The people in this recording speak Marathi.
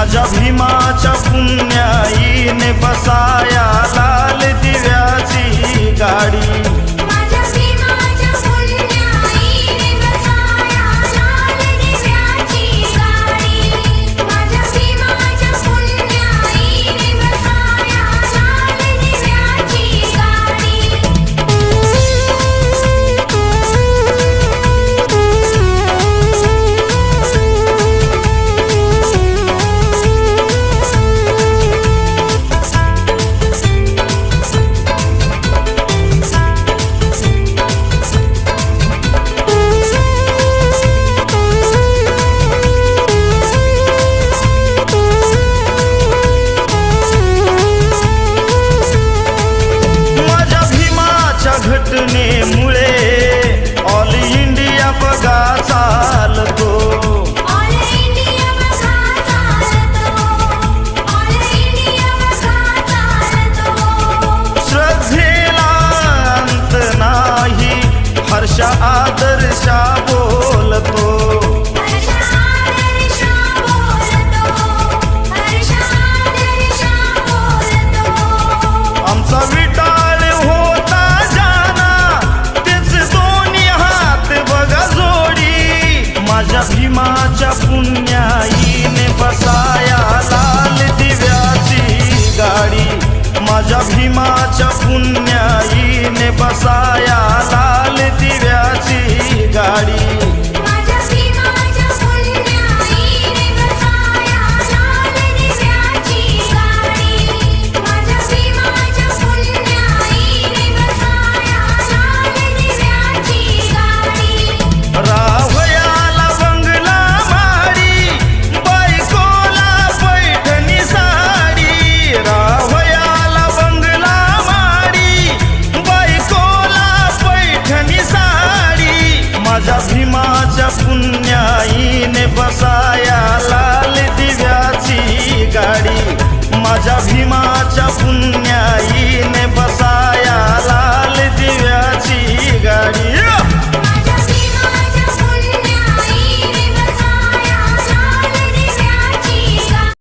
माझ्या भीमाच्या पुण्याईने बसा. घटनेमुळे भीमाच्या पुण्याईने बसा.